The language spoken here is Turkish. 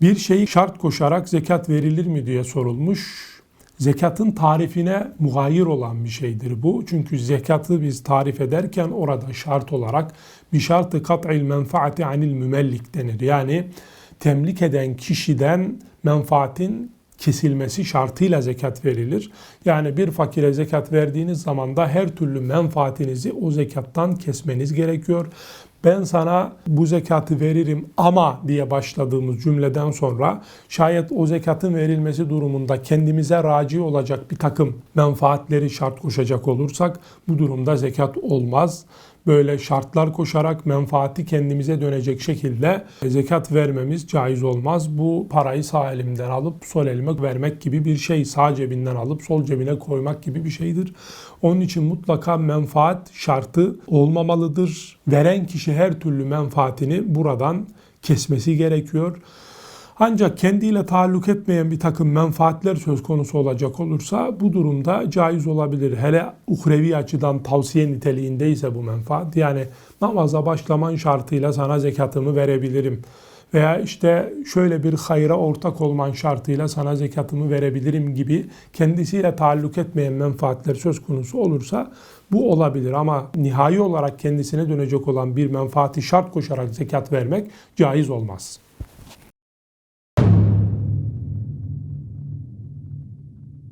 Bir şeyi şart koşarak zekat verilir mi diye sorulmuş. Zekatın tarifine muhayir olan bir şeydir bu. Çünkü zekatı biz tarif ederken orada şart olarak bir şartı kat'il menfaati anil mümellik denir. Yani temlik eden kişiden menfaatin kesilmesi şartıyla zekat verilir. Yani bir fakire zekat verdiğiniz zaman da her türlü menfaatinizi o zekattan kesmeniz gerekiyor. Ben sana bu zekatı veririm ama diye başladığımız cümleden sonra şayet o zekatın verilmesi durumunda kendimize raci olacak bir takım menfaatleri şart koşacak olursak bu durumda zekat olmaz böyle şartlar koşarak menfaati kendimize dönecek şekilde zekat vermemiz caiz olmaz. Bu parayı sağ elimden alıp sol elime vermek gibi bir şey. Sağ cebinden alıp sol cebine koymak gibi bir şeydir. Onun için mutlaka menfaat şartı olmamalıdır. Veren kişi her türlü menfaatini buradan kesmesi gerekiyor. Ancak kendiyle taalluk etmeyen bir takım menfaatler söz konusu olacak olursa bu durumda caiz olabilir. Hele uhrevi açıdan tavsiye niteliğindeyse bu menfaat. Yani namaza başlaman şartıyla sana zekatımı verebilirim. Veya işte şöyle bir hayra ortak olman şartıyla sana zekatımı verebilirim gibi kendisiyle taalluk etmeyen menfaatler söz konusu olursa bu olabilir. Ama nihai olarak kendisine dönecek olan bir menfaati şart koşarak zekat vermek caiz olmaz.